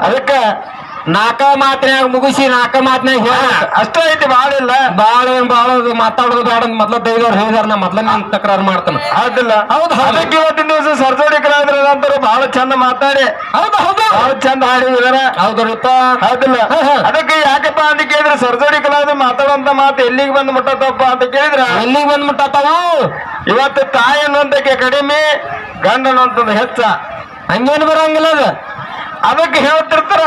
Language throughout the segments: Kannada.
ಅದಕ್ಕ ನಾಕ ಮಾತ್ನ್ಯಾಗ ಮುಗಿಸಿ ನಾಕ ಮಾತ್ನ್ಯಾಗ ಹೇಳ ಅಷ್ಟೇ ಐತಿ ಬಾಳ ಇಲ್ಲ. ಬಾಳ ಏನ್ ಬಾಳ ಮಾತಾಡೋದು ಬೇಡ ಅಂತ ಮೊದ್ಲ ದೈದವ್ರು ಹೇಳಿದಾರ ನಾ ಮೊದ್ಲ ನಾನು ತಕರಾರು ಮಾಡ್ತಾನ. ಹೌದಿಲ್ಲ. ಹೌದು. ಅದಕ್ಕೆ ಇವತ್ತಿನ ದಿವಸ ಸರ್ಜೋಡಿ ಕಲಾವಿದರಂತರು ಬಹಳ ಚಂದ ಮಾತಾಡಿ. ಹೌದು ಹೌದು. ಬಹಳ ಚಂದ ಹಾಡಿದಾರ. ಹೌದ್ರಿಪ್ಪ ಹೌದಿಲ್ಲ. ಹಾ, ಹಾ. ಅದಕ್ಕೆ ಯಾಕಪ್ಪ ಅಂತ ಕೇಳಿದ್ರೆ ಸರ್ಜೋಡಿ ಕಲಾವಿದ ಮಾತಾಡೋಂತ ಮಾತು ಎಲ್ಲಿಗೆ ಬಂದ್ ಮುಟ್ಟತ್ತಪ್ಪ ಅಂತ ಕೇಳಿದ್ರ? ಎಲ್ಲಿಗೆ ಬಂದ್ಬಿಟ್ಟಾವ ಇವತ್ತು ತಾಯಿ ಅನ್ನುವಂತಕ್ಕೆ ಕಡಿಮೆ ಗಂಡ ಅನ್ನುವಂಥದ್ದು ಹೆಚ್ಚ. ಹಂಗೇನು ಬರಂಗಿಲ್ಲ ಅದು. ಅದಕ್ಕೆ ಹೇಳ್ತಿರ್ತಾರ?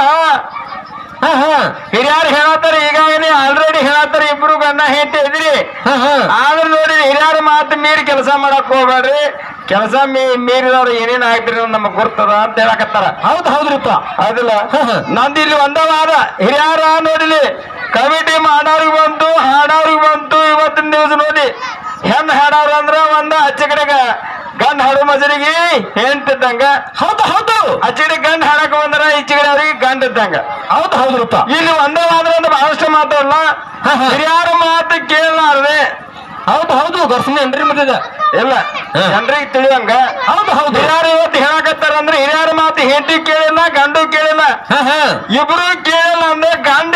ಹಾ ಹಾ. ಹಿರಿಯರು ಹೇಳತ್ತಾರ ಈಗಾಗಲೇ ಆಲ್ರೆಡಿ ಹೇಳತ್ತಾರ ಇಬ್ರು ಗಂಡ ಹೆಂಡತಿ ಇದ್ರಿ ಹಾ ಹಾ. ಆದ್ರೆ ನೋಡಿ ಹಿರಿಯಾರು ಮಾತು ಮೀರಿ ಕೆಲಸ ಮಾಡಕ್ ಹೋಗ್ಬೇಡ್ರಿ. ಕೆಲಸ ಮೀ ಮೀರಿದವ್ರು ಏನೇನ್ ಆಗ್ತೀರಿ ನಮ್ಗೆ ಗುರ್ತದ ಅಂತ ಹೇಳಕತ್ತಾರ. ಹೌದು ಹೌದ್ರಿಪ್ಪ. ಹೌದಿಲ್ಲ. ನಂದು ಇಲ್ಲಿ ಒಂದವಾದ ಹಿರಿಯಾರ ನೋಡಿಲಿ. ಕಮಿಟಿ ಮಾಡೋರಿಗೆ ಬಂತು ಹಾಡೋರಿಗೆ ಬಂತು. ಇವತ್ತಿನ ದಿವಸ ನೋಡಿ ಹೆಣ್ ಹಾಡೋರು ಅಂದ್ರ ಒಂದ ಕಡೆಗ ಗಂಡ ಹಾಡು ಮಜರಿಗೆ ಹೆಂಟಿದ್ದಂಗ ಹೌದು ಹೌದು. ಆಚೆ ಕಡೆ ಗಂಡ ಹಾಡಕ್ ಬಂದ್ರ ಈಚೆ ಕಡೆ ಅವ್ರಿಗೆ ಗಂಡ ಇದ್ದಂಗ ಹೌದು ಹೌದು ಇಲ್ಲಿ ಒಂದೇ ಮಾತ್ರ ಅಂದ್ರೆ ಬಹಳಷ್ಟು ಮಾತಾಡಲ್ಲ. ಹಿರಿಯರ ಮಾತು ಕೇಳಲಾರ್ದೆ. ಹೌದು ಹೌದು. ಗರ್ಸನ್ ಏನ್ರಿ ಮತ್ತಿದ ಇಲ್ಲ. ಜನರಿಗೆ ತಿಳಿಯಂಗ. ಹೌದು ಹೌದು. ಹಿರಿಯರು ಇವತ್ತು ಹೇಳಕತ್ತಾರ ಅಂದ್ರೆ ಹಿರಿಯರ ಮಾತು ಹೆಂಡತಿ ಕೇಳಿಲ್ಲ ಗಂಡು ಕೇಳಿಲ್ಲ. ಇಬ್ರು ಕೇಳಲ್ಲ ಅಂದ್ರೆ ಗಂಡ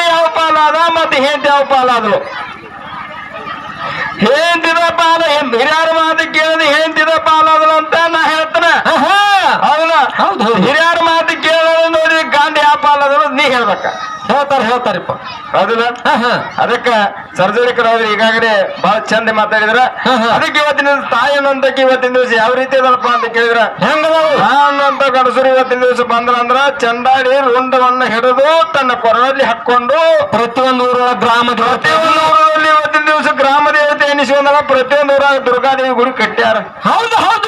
ಮತ್ತೆ ಹೆಂಡತಿ ಯಾವ ಪಾಲಾದ್ರು ಹೆಂಡತಿದ ಪಾಲ ಹಿರಿಯರ ಮಾತು ಕೇಳಿದ ಹೆಂಡತಿದ ಪಾಲಾದ್ರು ಅಂತ ನಾ ಹೇಳ್ತಾನೆ. ಹೌದು ಹೌದು. ಹಿರಿಯರ ಮಾತು ಕೇಳೋದು ನೋಡಿ ಗಂಡ ಯಾವ ಪಾಲಾದ್ರು ನೀ ಹೇಳ್ಬೇಕ. ಹೇಳ್ತಾರ ಹೇಳ್ತಾರಪ್ಪ ಹೌದಿಲ್ಲ? ಅದಕ್ಕ ಸರ್ಜರಿ ಅವ್ರು ಈಗಾಗಲೇ ಬಹಳ ಚಂದ ಮಾತಾಡಿದ್ರ. ಅದಕ್ಕೆ ಇವತ್ತಿನ ತಾಯಿ ಇವತ್ತಿನ ದಿವಸ ಯಾವ ರೀತಿ ಅದಪ್ಪ ಅಂತ ಕೇಳಿದ್ರ? ಹೆಂಗ ಅಂತ ಗಣಸರು ಇವತ್ತಿನ ದಿವಸ ಬಂದ್ರಂದ್ರ ಚಂದಾಡಿ ರುಂಡವನ್ನ ಹಿಡಿದು ತನ್ನ ಕೊರಳಲ್ಲಿ ಹಾಕೊಂಡು ಪ್ರತಿಯೊಂದು ಊರ ಗ್ರಾಮ ಪ್ರತಿಯೊಂದು ಊರಲ್ಲಿ ಇವತ್ತಿನ ದಿವಸ ಗ್ರಾಮ ದೇವತೆ ಎನಿಸಿಕೊಂಡಾಗ ಪ್ರತಿಯೊಂದು ಊರಾಗ ದುರ್ಗಾದೇವಿ ಗುರು ಕಟ್ಟ್ಯಾರ. ಹೌದು ಹೌದು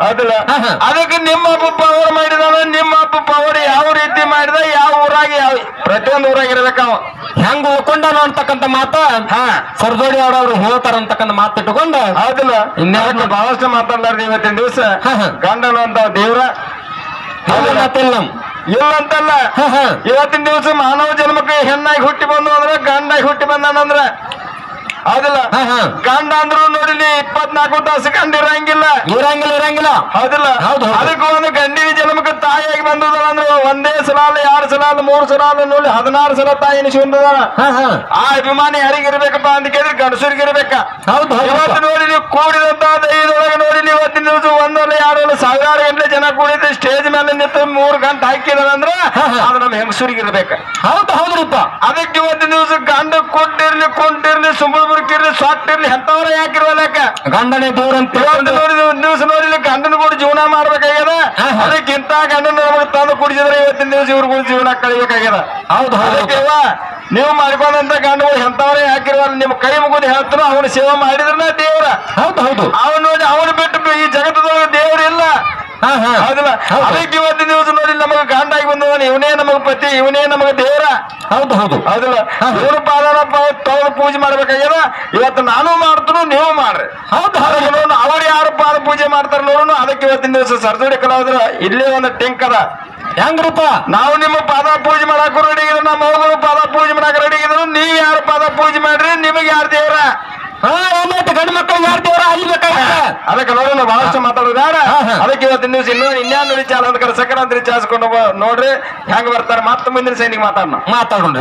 ಹೌದಿಲ್ಲ? ಹಾ. ಅದಕ್ಕೆ ನಿಮ್ಮ ಅಪ್ಪ ಪವರ್ ಮಾಡಿದಾಗ ನಿಮ್ಮ ಅಪ್ಪ ಪವರ್ ಯಾವ ರೀತಿ ಮಾಡಿದ ಯಾವ ಊರಾಗ ಯಾವ ಪ್ರತಿಯೊಂದು ಊರಾಗ ಇರ್ಬೇಕ ಹೆಂಗ್ ಉಳ್ಕೊಂಡಾನು ಅಂತಕ್ಕಂತ ಮಾತ ಹಾ. ಸರ್ಜೋಡಿ ಅವ್ರವ್ರು ಹೇಳ್ತಾರ ಅಂತಕ್ಕಂತ ಮಾತು ಇಟ್ಕೊಂಡು ಹೌದಿಲ್ಲ. ಇನ್ನೇನು ಬಹಳಷ್ಟು ಮಾತಾಡ್ಲಾರ್ದು ಇವತ್ತಿನ ದಿವಸ. ಗಂಡನ ಅಂತ ದೇವ್ರ. ಹೌದು ಮಾತಿಲ್ಲ ನಮ್ ಇಲ್ಲ ಅಂತಲ್ಲ. ಇವತ್ತಿನ ದಿವಸ ಮಾನವ ಜನ್ಮಕ್ಕೆ ಹೆಣ್ಣಾಗಿ ಹುಟ್ಟಿ ಬಂದು ಅಂದ್ರೆ ಗಂಡಾಗಿ ಹುಟ್ಟಿ ಬಂದಾನಂದ್ರ. ಹೌದಿಲ್ಲ? ಗಂಡ ಅಂದ್ರು ನೋಡಿಲಿ ಇಪ್ಪತ್ನಾಲ್ಕು ತಾಸು ಗಂಡ ಇರಂಗಿಲ್ಲ ಇರಂಗಿಲ್ಲ. ಇರಂಗಿಲ್ಲ ಹೌದಿಲ್ಲ? ಹೌದು, ಹೌದು. ಅದಕ್ಕೆ ಒಂದು ಗಂಡಿನ ಜನ್ಮಕ್ಕೆ ತಾಯಿಯಾಗಿ ಬಂದದಲ್ಲ ಅಂದ್ರೆ ಒಂದೇ ಸಲ ಅಲ್ಲ ಎರಡು ಸಲ ಅಲ್ಲ ಮೂರು ಸಲ ಅಲ್ಲ ನೋಡಿ ಹದಿನಾರು ಸಲ ತಾಯಿ ಹಾ ಆ ಅಭಿಮಾನಿ ಯಾರಿಗಿರ್ಬೇಕಪ್ಪ ಅಂತ ಕೇಳಿದ್ರೆ ಗಂಡಸರಿಗೆ ಇರ್ಬೇಕ? ಹೌದು ಇವತ್ತು ನೋಡಿ ನೀವು ಕೂಡಿದಂತ ದೈವದೊಳಗೆ ನೋಡಿ ನೀವು ಇವತ್ತಿನ ದಿವಸ ಒಂದಲ್ಲ ಎರಡಲ್ಲ ಸಾವಿರಾರು ಗಂಟೆ ಜನ ಕೂಡಿದ್ರೆ ಸ್ಟೇಜ್ ಮೇಲೆ ನಿಂತು ಮೂರು ಗಂಟೆ ಹಾಕಿದಾರೆ ಅಂದ್ರೆ ಹಾ, ಹಾ. ಅದು ನಮ್ಮ ಹೆಂಗಸರಿಗೆ ಹೌದು ಹೌದು ಹೌದ್ರಿಪ್ಪ ಅದಕ್ಕೆ ಇವತ್ತಿನ ದಿವಸ ಗಂಡ ಕೊಟ್ಟಿರ್ಲಿ ಕೊಂಡಿರ್ಲಿ ಸುಂಬಳ ಬುರ್ಕಿರ್ಲಿ ಸೊಟ್ಟಿರ್ಲಿ ಎಂತವ್ರ ಯಾಕಿರ್ವಲ್ಲಕ್ಕ ಗಂಡನೇ ದೂರ ಅಂತ ದಿವಸ ನೋಡಿ ಗಂಡನ ಕೂಡ ಜೀವನ ಮಾಡ್ಬೇಕಾಗ್ಯದ. ಅದಕ್ಕಿಂತ ಗಂಡನ ನಮಗೆ ತಂದು ಕುಡಿಸಿದ್ರೆ ಇವತ್ತಿನ ದಿವಸ ಇವ್ರ ಕೂಡ ಜೀವನ ಕಳಿಬೇಕಾಗ್ಯದ ಹೌದು ಹೌದು. ಅದಕ್ಕೆ ಅವ್ವ, ನೀವು ಮಾಡ್ಕೊಂಡಂತ ಗಂಡುಗಳು ಎಂತವ್ರ ಯಾಕಿರ್ವಲ್ಲ ನಿಮ್ ಕೈ ಮುಗಿದು ಹೇಳ್ತಾರ ಅವನ ಸೇವೆ ಮಾಡಿದ್ರನ ದೇವ್ರ. ಹೌದು ಹೌದು. ಅವನು ನೋಡಿ ಅವನು ಬಿಟ್ಟು ಈ ಜಗತ್ತದೊಳಗೆ ದೇವ್ರ ಇಲ್ಲ. ಹೌದಿಲ್ಲ. ಅದಕ್ಕೆ ಇವತ್ತಿನ ದಿವಸ ನೋಡಿ ನಮಗೆ ಗಂಡಾಗಿ ಬಂದವನು ಇವನೇ ನಮಗೆ ಪತಿ ಇವನೇ ನಮಗೆ ದೇವ್ರ. ಹೌದು ಹೌದು. ಅದಲ್ಲ ಇವನು ಪಾದ ತೊಳೆದು ಇವತ್ತು ನಾನು ಮಾಡ್ತನು ನೀವು ಮಾಡ್ರಿ. ಹೌದು ಹೌದು. ಅದಕ್ಕೆ ಅವ್ರು ಯಾರು ಪಾದ ಪೂಜೆ ಮಾಡ್ತಾರ ನೋಡೋಣ. ಅದಕ್ಕೆ ಇವತ್ತಿನ ದಿವಸ ಸರ್ಜರಿ ಕಲಾವಿದ್ರ ಇಲ್ಲೇ ಒಂದು ಟೆಂಕ್ ಅದ. ಹೆಂಗ್ರಪ್ಪ? ನಾವು ನಿಮ್ಮ ಪಾದ ಪೂಜೆ ಮಾಡಕ್ ರೆಡಿ ಇದ್ರು ನಮ್ಮ ಮಗಳು ಪಾದ ಪೂಜೆ ಮಾಡಕ್ ರೆಡಿ ಇದ್ರು ನೀವ್ ಯಾರು ಪಾದ ಪೂಜೆ ಮಾಡ್ರಿ ನಿಮಗೆ ಯಾರು ದೇವ್ರ? ಗಂಡು ಮಕ್ಕಳು ಯಾರು ದೇವ್ರ? ಅಲಿಬೇಕಾಗತ್ತ ಅದಕ್ಕೆ ನೋಡೋಣ ಬಹಳಷ್ಟು ಮಾತಾಡೋದು ಬೇಡ ಹಾ, ಹಾ. ಅದಕ್ಕೆ ಇವತ್ತಿನ ದಿವಸ ಇನ್ನೂ ಇನ್ಯಾನು ಚಾಲ ಅಂತ ಸಕರ ಅಂತ ಚಾಸ್ಕೊಂಡು ನೋಡ್ರಿ ಹೆಂಗ್ ಬರ್ತಾರೆ ಮತ್ತೆ ಮುಂದಿನ ಸೈನಿಗೆ ಮಾತಾಡೋಣ ಮಾತಾಡೋಣ.